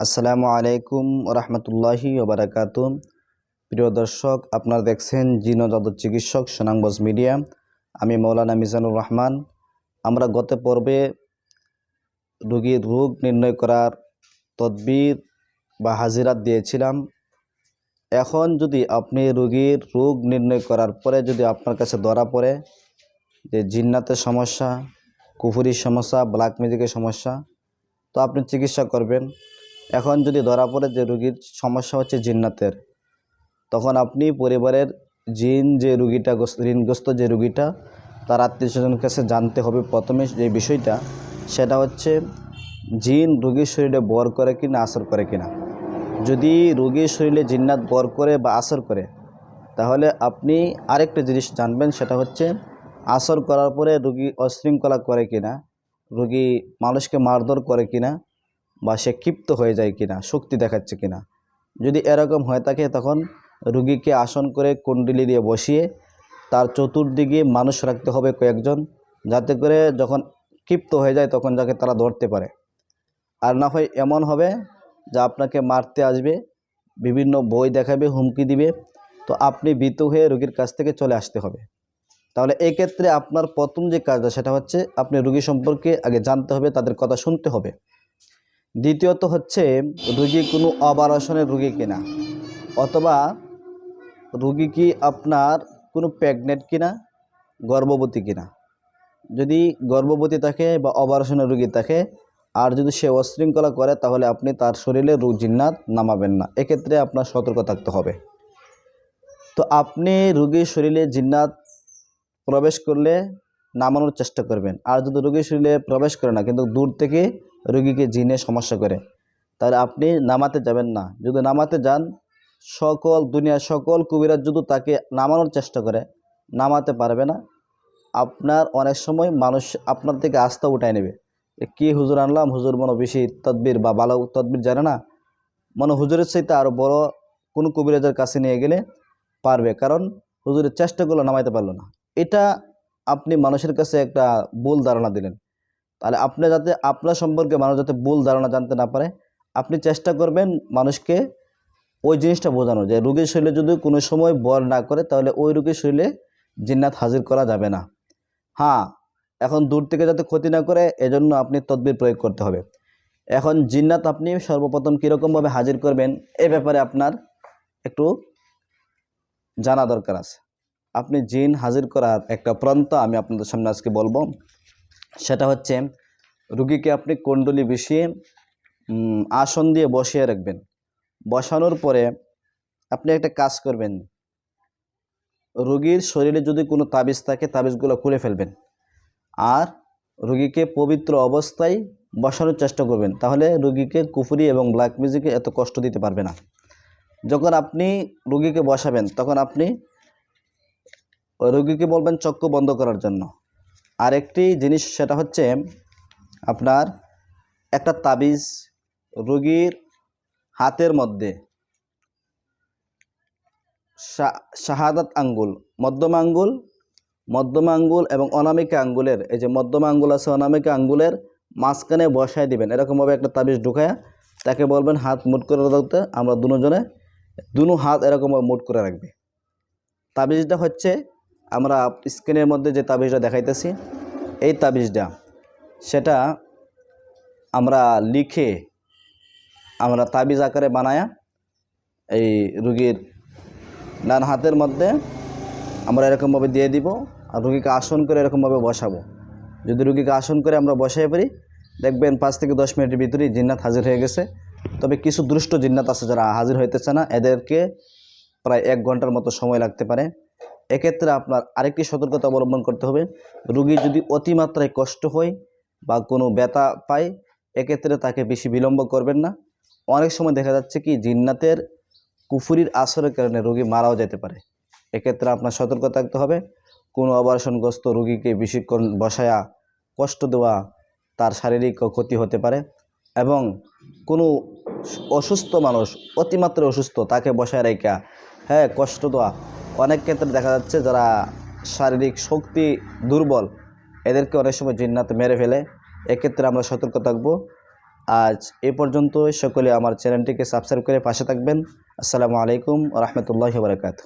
আসসালামু আলাইকুম রহমতুল্লাহি ওবরাকাত প্রিয় দর্শক, আপনারা দেখছেন জিনো জাদুর চিকিৎসক সোনাংবজ মিডিয়া। আমি মৌলানা মিজানুর রহমান। আমরা গত পর্বে রোগীর রোগ নির্ণয় করার তদবির বা হাজিরাত দিয়েছিলাম। এখন যদি আপনি রোগীর রোগ নির্ণয় করার পরে যদি আপনার কাছে ধরা পড়ে যে জিন্নাতের সমস্যা, কুফুরির সমস্যা ব্ল্যাক ম্যাজিকের সমস্যা, তো আপনি চিকিৎসা করবেন। এখন যদি ধরা পড়ে যে রুগীর সমস্যা হচ্ছে জিন্নাতের, তখন আপনি পরিবারের জিন যে রুগীটা ঋণগ্রস্ত যে রুগীটা, তার আত্মীয় স্বজনের কাছে জানতে হবে। প্রথমে যে বিষয়টা, সেটা হচ্ছে জিন রুগীর শরীরে বর করে কি না আসর করে কিনা। যদি রুগীর শরীরে জিন্নাত বর করে বা আসর করে, তাহলে আপনি আরেকটা জিনিস জানবেন, সেটা হচ্ছে আসর করার পরে রুগী অশৃঙ্খলা করে কিনা, রুগী মানুষকে মারধর করে কিনা বা সে ক্ষিপ্ত হয়ে যায় কিনা, শক্তি দেখাচ্ছে কিনা। যদি এরকম হয়ে থাকে, তখন রুগীকে আসন করে কুণ্ডলি দিয়ে বসিয়ে তার চতুর্দিকে মানুষ রাখতে হবে কয়েকজন, যাতে করে যখন ক্ষিপ্ত হয়ে যায়, তখন যাকে তারা ধরতে পারে। আর না হয় এমন হবে যে আপনাকে মারতে আসবে, বিভিন্ন বই দেখাবে, হুমকি দিবে, তো আপনি ভীত হয়ে রুগীর কাছ থেকে চলে আসতে হবে। তাহলে এই ক্ষেত্রে আপনার প্রথম যে কাজটা, সেটা হচ্ছে আপনি রুগী সম্পর্কে আগে জানতে হবে, তাদের কথা শুনতে হবে। দ্বিতীয়ত হচ্ছে রুগী কোনো অপারেশনের রুগী কিনা, অথবা রুগী কি আপনার কোনো প্রেগনেন্ট কিনা, গর্ভবতী কিনা। যদি গর্ভবতী থাকে বা অপারেশনের রুগী থাকে, আর যদি সে অশৃঙ্খলা করে, তাহলে আপনি তার শরীরে রোগ জিন্নাত নামাবেন না। এক্ষেত্রে আপনার সতর্ক থাকতে হবে। তো আপনি রুগীর শরীরে জিন্নাত প্রবেশ করলে নামানোর চেষ্টা করবেন। আর যদি রোগীর শরীরে প্রবেশ করে না, কিন্তু দূর থেকে রোগীকে জিনে সমস্যা করে, তাহলে আপনি নামাতে যাবেন না। যদি নামাতে যান, সকল দুনিয়ার সকল কবিরাজ যদি তাকে নামানোর চেষ্টা করে, নামাতে পারবে না, আপনার অনেক সময় মানুষ আপনার থেকে আস্থা উঠায় নেবে। কী হুজুর আনলাম? হুজুর মনে বেশি তদবির বা ভালো তদবির জানে না। মনে হুজুরের সাথে আরও বড় কোনো কবিরাজের কাছে নিয়ে গেলে পারবে। কারণ হুজুরের চেষ্টাগুলো নামাইতে পারল না। এটা আপনি মানুষের কাছে একটা ভুল ধারণা দিলেন। তাহলে আপনি যাতে আপনার সম্পর্কে মানুষ যাতে ভুল ধারণা জানতে না পারে, আপনি চেষ্টা করবেন মানুষকে ওই জিনিসটা বোঝানো যে রোগীর শরীরে যদি কোনো সময় বল না করে, তাহলে ওই রোগীর শরীরে জিন্নাত হাজির করা যাবে না। হ্যাঁ এখন দূর থেকে যাতে ক্ষতি না করে, এজন্য আপনি তদবির প্রয়োগ করতে হবে। এখন জিন্নাত আপনি সর্বপ্রথম কীরকমভাবে হাজির করবেন, এ ব্যাপারে আপনার একটু জানা দরকার আছে। আপনি জিন হাজির করার একটা প্রান্ত আমি আপনাদের সামনে আজকে বলব। সেটা হচ্ছে রুগীকে আপনি কুণ্ডলি বিষিয়ে আসন দিয়ে বসিয়ে রাখবেন। বসানোর পরে আপনি একটা কাজ করবেন। রুগীর শরীরে যদি কোনো তাবিজ থাকে, তাবিজগুলো খুলে ফেলবেন। আর রুগীকে পবিত্র অবস্থায় বসানোর চেষ্টা করবেন। তাহলে রুগীকে কুফুরি এবং ব্ল্যাক মিউজিকে এত কষ্ট দিতে পারবে না। যখন আপনি রুগীকে বসাবেন, তখন আপনি রুগীকে বলবেন চক্ষু বন্ধ করার জন্য। আরেকটি জিনিস সেটা হচ্ছে আপনার একটা তাবিজ রুগীর হাতের মধ্যে। শাহাদাত আঙ্গুল, মধ্যম আঙ্গুল মধ্যম আঙ্গুল এবং অনামিকা আঙ্গুলের, এই যে মধ্যম আঙ্গুল আছে, অনামিকা আঙ্গুলের মাঝখানে বসায় দিবেন। এরকমভাবে একটা তাবিজ ঢুকায়া তাকে বলবেন, হাত মুট করে রাখতে আমরা দুজনে, দুনো হাত এরকমভাবে মুট করে রাখবে। তাবিজটা হচ্ছে আমরা স্ক্রিনের মধ্যে যে তাবিজটা দেখাইতেছি, এই তাবিজটা, সেটা আমরা লিখে আমরা তাবিজ আকারে বানায়া এই রুগীর ডান হাতের মধ্যে আমরা এরকমভাবে দিয়ে দিব আর রুগীকে আসন করে এরকমভাবে বসাবো। যদি রুগীকে আসন করে আমরা বসাই পারি দেখবেন পাঁচ থেকে দশ মিনিটের ভিতরেই জিন্নাত হাজির হয়ে গেছে। তবে কিছু দুষ্ট জিন্নাত আছে যারা হাজির হইতেছে না, এদেরকে প্রায় এক ঘণ্টার মতো সময় লাগতে পারে। এক্ষেত্রে আপনার আরেকটি সতর্কতা অবলম্বন করতে হবে। রুগী যদি অতিমাত্রায় কষ্ট হয় বা কোনো ব্যথা পায়, এক্ষেত্রে তাকে বেশি বিলম্ব করবেন না। অনেক সময় দেখা যাচ্ছে কি, জিন্নাতের কুফুরির আসরের কারণে রোগী মারাও যেতে পারে। এক্ষেত্রে আপনার সতর্ক থাকতে হবে। কোনো অপারেশনগ্রস্ত রোগীকে বেশিক্ষণ বসায়া কষ্ট দেওয়া তার শারীরিক ক্ষতি হতে পারে এবং কোনো অসুস্থ মানুষ অতিমাত্রায় অসুস্থ তাকে বসায় রেখা হ্যাঁ কষ্ট দেওয়া অনেক ক্ষেত্রে দেখা যাচ্ছে যারা শারীরিক শক্তি দুর্বল, এদেরকে অনেক সময় জিন্নাত মেরে ফেলে। এক্ষেত্রে আমরা সতর্ক থাকব। আজ এ পর্যন্ত সকলে আমার চ্যানেলটিকে সাবস্ক্রাইব করে পাশে থাকবেন। আসসালামু আলাইকুম রহমতুল্লাহ বারকাত